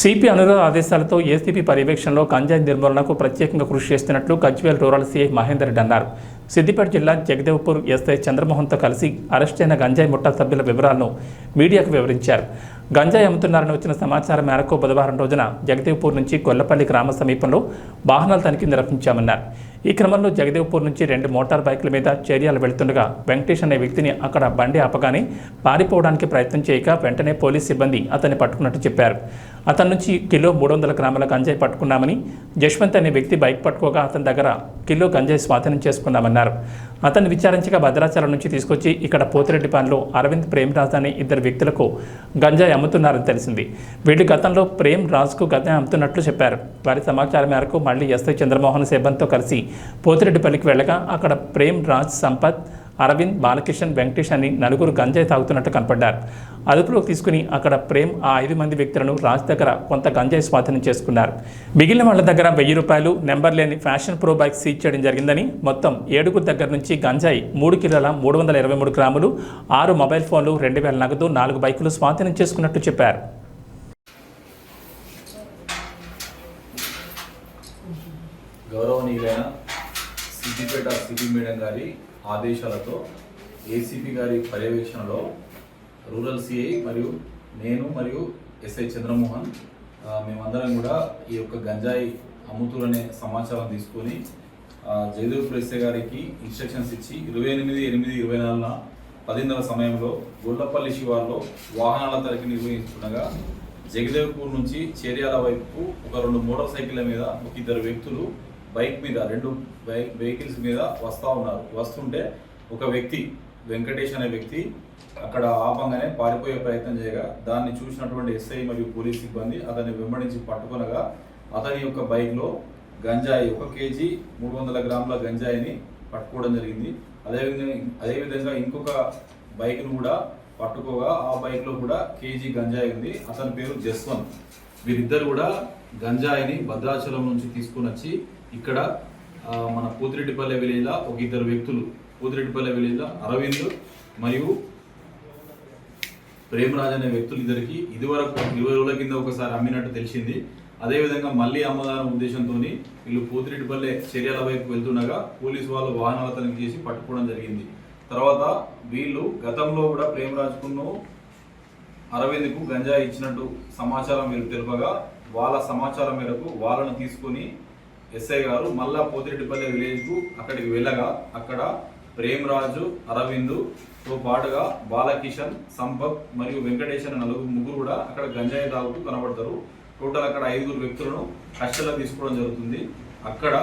CP Anuradha ఆదేశాలతో ACP పర్యవేక్షణలో గంజాయి నిర్మూలనకు ప్రత్యేకంగా కృషి చేస్తున్నట్లు గజ్వేల్ రూరల్ సీఐ మహేందర్ రెడ్డి అన్నారు. సిద్దిపేట జిల్లా జగదేవ్పూర్ ఎస్ఐ చంద్రమోహన్తో కలిసి అరెస్ట్ అయిన గంజాయి ముట్టా సభ్యుల వివరాలను మీడియాకు వివరించారు. గంజాయి అమ్ముతున్నారని వచ్చిన సమాచారం మేరకు బుధవారం రోజున జగదేవ్పూర్ నుంచి గొల్లపల్లి గ్రామ సమీపంలో వాహనాల తనిఖీ నిర్వహించామన్నారు. ఈ క్రమంలో జగదేవ్పూర్ నుంచి రెండు మోటార్ బైకుల మీద చర్యలు వెళ్తుండగా వెంకటేష్ అనే వ్యక్తిని అక్కడ బండి ఆపగానే పారిపోవడానికి ప్రయత్నం చేయక వెంటనే పోలీస్ సిబ్బంది అతన్ని పట్టుకున్నట్టు చెప్పారు. అతని నుంచి కిలో మూడు వందల గ్రాముల గంజాయి పట్టుకున్నామని జశ్వంత్ అనే వ్యక్తి బైక్ పట్టుకోగా అతని దగ్గర కిలో గంజాయి స్వాధీనం చేసుకున్నామన్నారు అతన్ని విచారించగా భద్రాచలం నుంచి తీసుకొచ్చి ఇక్కడ పోతిరెడ్డిపాలెంలో అరవింద్ ప్రేమ్రాజ్ అనే ఇద్దరు వ్యక్తులకు గంజాయి అమ్ముతున్నారని తెలిసింది. వీళ్ళు గతంలో ప్రేమ్ రాజ్కు గంజాయి అమ్ముతున్నట్లు చెప్పారు. వారి సమాచారం మేరకు మళ్ళీ ఎస్ఐ చంద్రమోహన్ సిబ్బందితో కలిసి పోతిరెడ్డిపల్లికి వెళ్ళగా అక్కడ ప్రేమ్ రాజ్ సంపత్ అరవింద్ బాలకిషన్ వెంకటేష్ అని నలుగురు గంజాయి తాగుతున్నట్టు కనపడ్డారు. అదుపులోకి తీసుకుని అక్కడ ప్రేమ్ ఆ ఐదు మంది వ్యక్తులను రాజ్ దగ్గర కొంత గంజాయి స్వాధీనం చేసుకున్నారు. మిగిలిన వాళ్ళ దగ్గర వెయ్యి రూపాయలు నెంబర్ లేని ఫ్యాషన్ ప్రో బైక్ సీజ్ చేయడం జరిగిందని మొత్తం ఏడుగురు దగ్గర నుంచి గంజాయి మూడు కిలోల మూడు వందల ఇరవై మూడు గ్రాములు ఆరు మొబైల్ ఫోన్లు రెండు వేల నగదు నాలుగు బైకులు స్వాధీనం చేసుకున్నట్టు చెప్పారు. గౌరవనీయులైన సిద్దిపేట సిపి మేడం గారి ఆదేశాలతో ఏసీపీ గారి పర్యవేక్షణలో రూరల్ సిఐ మరియు నేను మరియు ఎస్ఐ చంద్రమోహన్ మేమందరం కూడా ఈ యొక్క గంజాయి అమ్ముతురనే సమాచారం తీసుకొని జయదేవ్ ప్రెస్సే గారికి ఇన్స్ట్రక్షన్స్ ఇచ్చి ఇరవై ఎనిమిది ఎనిమిది ఇరవై నాలుగున పదిన్నర సమయంలో గొల్లపల్లి శివార్లో వాహనాల తరగతి నిర్వహించుకుండగా జగదేవ్పూర్ నుంచి చేర్యాల వైపు ఒక రెండు మోటార్ సైకిళ్ళ మీద ఒక ఇద్దరు వ్యక్తులు బైక్ మీద రెండు బైక్ వెహికల్స్ మీద వస్తూ ఉన్నారు. వస్తుంటే ఒక వ్యక్తి వెంకటేష్ అనే వ్యక్తి అక్కడ ఆపంగానే పారిపోయే ప్రయత్నం చేయగా దాన్ని చూసినటువంటి ఎస్ఐ మరియు పోలీస్ సిబ్బంది అతన్ని వెంబడించి పట్టుకొనగా అతని యొక్క బైక్లో గంజాయి ఒక కేజీ మూడు వందల గ్రాముల గంజాయిని పట్టుకోవడం జరిగింది. అదేవిధంగా అదేవిధంగా ఇంకొక బైక్ను కూడా పట్టుకోగా ఆ బైక్లో కూడా కేజీ గంజాయి ఉంది. అతని పేరు జస్వంత్. వీరిద్దరు కూడా గంజాయిని భద్రాచలం నుంచి తీసుకుని వచ్చి ఇక్కడ మన పూతిరెడ్డిపల్లె విలేజ్లో ఒక ఇద్దరు వ్యక్తులు పూతిరెడ్డిపల్లె విలేజ్లో అరవింద్ మరియు ప్రేమరాజ్ అనే వ్యక్తులు ఇద్దరికి ఇదివరకు ఇరవై రోజుల కింద ఒకసారి అమ్మినట్టు తెలిసింది. అదేవిధంగా మళ్ళీ అమ్మదానం ఉద్దేశంతో వీళ్ళు పూతిరెడ్డిపల్లె చర్యల వైపు వెళ్తుండగా పోలీసు వాళ్ళు వాహనాల తనిఖీ చేసి పట్టుకోవడం జరిగింది. తర్వాత వీళ్ళు గతంలో కూడా ప్రేమరాజ్కును అరవింద్కు గంజాయి ఇచ్చినట్టు సమాచారం వీళ్ళు తెలుపగా వాళ్ళ సమాచారం మేరకు వాళ్ళను తీసుకొని ఎస్ఐ గారు మళ్ళా పోతిరెడ్డిపల్లి విలేజ్కు అక్కడికి వెళ్ళగా అక్కడ ప్రేమరాజు అరవిందుతో పాటుగా బాలకిషన్ సంపత్ మరియు వెంకటేష్ అనే నలుగురు ముగ్గురు కూడా అక్కడ గంజాయి తాగుతూ కనబడతారు. టోటల్ అక్కడ ఐదుగురు వ్యక్తులను కష్టంలో తీసుకోవడం జరుగుతుంది. అక్కడ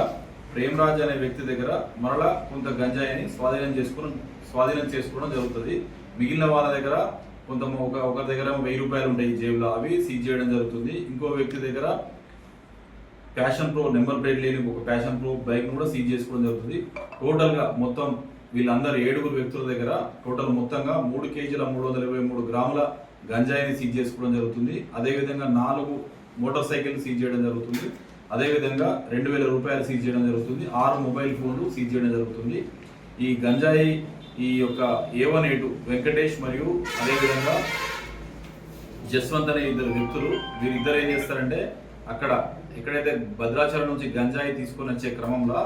ప్రేమరాజ్ అనే వ్యక్తి దగ్గర మరలా కొంత గంజాయిని స్వాధీనం చేసుకుని స్వాధీనం చేసుకోవడం జరుగుతుంది. మిగిలిన వాళ్ళ దగ్గర కొంత ఒక ఒక దగ్గర వెయ్యి రూపాయలు ఉంటాయి జేబులో. అవి సీజ్ చేయడం జరుగుతుంది. ఇంకో వ్యక్తి దగ్గర ప్యాషన్ ప్రో నెంబర్ ప్లేట్ లేని ఒక ప్యాషన్ ప్రో బైక్ కూడా సీజ్ చేసుకోవడం జరుగుతుంది. టోటల్గా మొత్తం వీళ్ళందరూ ఏడుగురు వ్యక్తుల దగ్గర టోటల్ మొత్తంగా మూడు కేజీల మూడు వందల ఇరవై మూడు గ్రాముల గంజాయిని సీజ్ చేసుకోవడం జరుగుతుంది. అదేవిధంగా నాలుగు మోటార్ సైకిల్ సీజ్ చేయడం జరుగుతుంది. అదేవిధంగా రెండు వేల రూపాయలు సీజ్ చేయడం జరుగుతుంది. ఆరు మొబైల్ ఫోన్లు సీజ్ చేయడం జరుగుతుంది. ఈ గంజాయి ఈ యొక్క ఏ వన్ ఏ వెంకటేష్ మరియు అదేవిధంగా జస్వంత్ అనే ఇద్దరు వ్యక్తులు వీరిద్దరు ఏం చేస్తారంటే అక్కడ ఎక్కడైతే భద్రాచలం నుంచి గంజాయి తీసుకొని వచ్చే క్రమంలో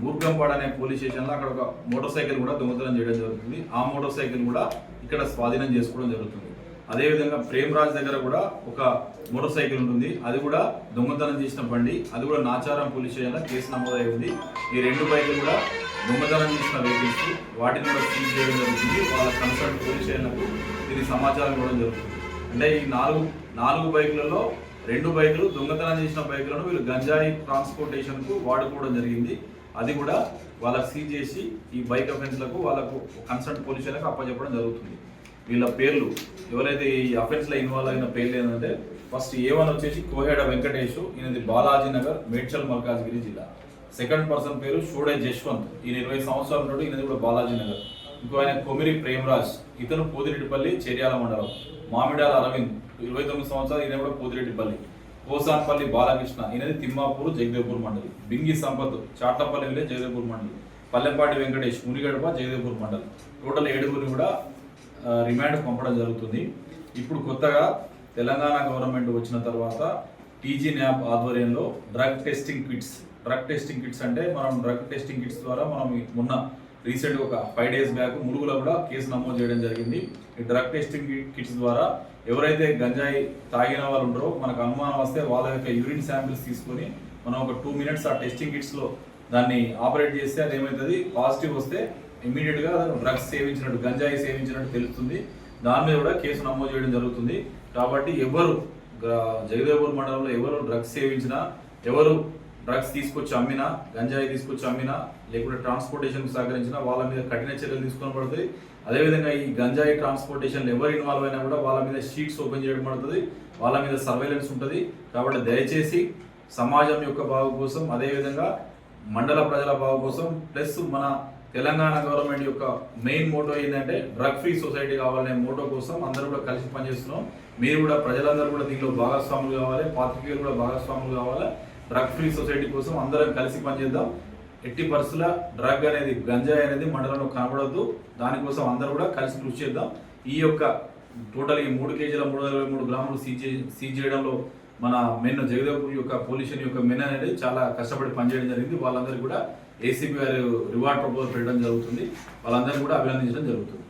బూర్గంపాడ్ అనే పోలీస్ స్టేషన్లో అక్కడ ఒక మోటార్ సైకిల్ కూడా దొంగతనం చేయడం జరుగుతుంది. ఆ మోటార్ సైకిల్ కూడా ఇక్కడ స్వాధీనం చేసుకోవడం జరుగుతుంది. అదేవిధంగా ప్రేమరాజ్ దగ్గర కూడా ఒక మోటార్ సైకిల్ ఉంటుంది. అది కూడా దొంగతనం చేసిన బండి. అది కూడా నాచారం పోలీస్ స్టేషన్లో కేసు నమోదై ఉంది. ఈ రెండు బైకులు కూడా దొంగతనం చేసిన వెహికల్స్ వాటిని కూడా సీజ్ చేయడం జరుగుతుంది. వాళ్ళ కన్సల్ట్ పోలీస్ స్టేషన్లకు దీనికి సమాచారం ఇవ్వడం జరుగుతుంది. అంటే ఈ నాలుగు నాలుగు బైకులలో రెండు బైకులు దొంగతనం చేసిన బైకులను వీళ్ళు గంజాయి ట్రాన్స్పోర్టేషన్కు వాడుకోవడం జరిగింది. అది కూడా వాళ్ళకి సీజ్ చేసి ఈ బైక్ అఫెన్స్లకు వాళ్ళకు కన్సర్న్ పోలీసులకు అప్పచెప్పడం జరుగుతుంది. వీళ్ళ పేర్లు ఎవరైతే ఈ అఫెన్స్లో ఇన్వాల్వ్ అయిన పేర్లు ఏంటంటే ఫస్ట్ ఏ వన్ వచ్చేసి కోహేడ వెంకటేష్ ఈయనది బాలాజీ నగర్ మేడ్చల్ మల్కాజ్గిరి జిల్లా. సెకండ్ పర్సన్ పేరు షోడే జశ్వంత్ ఈయన ఇరవై సంవత్సరాల నుండి ఈయనది కూడా బాలాజీ నగర్. ఇంకో ఆయన కొమిరి ప్రేమరాజ్. ఇతను పోతిరెడ్డిపల్లి చర్యాల మండలం. మామిడాల అరవింద్. ఇరవై తొమ్మిది సంవత్సరాలు ఈయన కూడా పోతిరెడ్డిపల్లి. కోసాన్పల్లి బాలకృష్ణ. ఈయనది తిమ్మాపూర్ జగదేవ్పూర్ మండలి. బింగి సంపత్ చాట్లపల్లి విలేజ్ జగదేవ్పూర్ మండలి. పల్లెపాటి వెంకటేష్ మునిగడప జగదేవ్పూర్ మండలి. టోటల్ ఏడుగురిని కూడా రిమాండ్ పంపడం జరుగుతుంది. ఇప్పుడు కొత్తగా తెలంగాణ గవర్నమెంట్ వచ్చిన తర్వాత టీజీ న్యాప్ ఆధ్వర్యంలో drug testing kits. Drug testing kits అంటే మనం డ్రగ్ టెస్టింగ్ కిట్స్ ద్వారా మనం ఉన్న రీసెంట్ ఒక ఫైవ్ డేస్ బ్యాక్ ములుగులో కూడా కేసు నమోదు చేయడం జరిగింది. ఈ డ్రగ్ టెస్టింగ్ కిట్స్ ద్వారా ఎవరైతే గంజాయి తాగిన వాళ్ళు ఉంటారో మనకు అనుమానం వస్తే వాళ్ళ యొక్క యూరిన్ శాంపిల్స్ తీసుకొని మనం ఒక టూ మినిట్స్ ఆ టెస్టింగ్ కిట్స్లో దాన్ని ఆపరేట్ చేస్తే అది ఏమవుతుంది పాజిటివ్ వస్తే ఇమీడియట్గా డ్రగ్స్ సేవించినట్టు గంజాయి సేవించినట్టు తెలుస్తుంది. దాని మీద కూడా కేసు నమోదు చేయడం జరుగుతుంది. కాబట్టి ఎవరు గ- జగదేవ్పూర్ మండలంలో ఎవరు డ్రగ్స్ సేవించినా ఎవరు డ్రగ్స్ తీసుకొచ్చి అమ్మినా గంజాయి తీసుకొచ్చి అమ్మినా లేకుంటే ట్రాన్స్పోర్టేషన్ సహకరించినా వాళ్ళ మీద కఠిన చర్యలు తీసుకొని పడుతుంది. అదేవిధంగా ఈ గంజాయి ట్రాన్స్పోర్టేషన్ ఎవరు ఇన్వాల్వ్ అయినా కూడా వాళ్ళ మీద షీట్స్ ఓపెన్ చేయడం పడుతుంది. వాళ్ళ మీద సర్వేలెన్స్ ఉంటుంది. కాబట్టి దయచేసి సమాజం యొక్క బాగు కోసం అదేవిధంగా మండల ప్రజల బాగు కోసం ప్లస్ మన తెలంగాణ గవర్నమెంట్ యొక్క మెయిన్ మోటో ఏంటంటే డ్రగ్ ఫ్రీ సొసైటీ కావాలనే మోటో కోసం అందరూ కూడా కలిసి పనిచేస్తున్నాం. మీరు కూడా ప్రజలందరూ కూడా దీనిలో భాగస్వాములు కావాలి పాత్రికేయులు కూడా భాగస్వాములు కావాలి. డ్రగ్ ఫ్రీ సొసైటీ కోసం అందరం కలిసి పనిచేద్దాం. ఎట్టి పరిస్థితుల డ్రగ్ అనేది గంజాయి అనేది మండలంలో కనబడద్దు. దానికోసం అందరూ కూడా కలిసి కృషి చేద్దాం. ఈ యొక్క టోటల్ ఈ మూడు కేజీల మూడు వందల ఇరవై మూడు గ్రాములు సీజ్ సీజ్ చేయడంలో మన మెన్ జగదేవ్పూర్ యొక్క పొల్యూషన్ యొక్క మెన్ అనేది చాలా కష్టపడి పనిచేయడం జరిగింది. వాళ్ళందరికీ కూడా ఏసీబీ గారు రివార్డ్ ప్రపోజల్ పెట్టడం జరుగుతుంది. వాళ్ళందరినీ కూడా అభినందించడం జరుగుతుంది.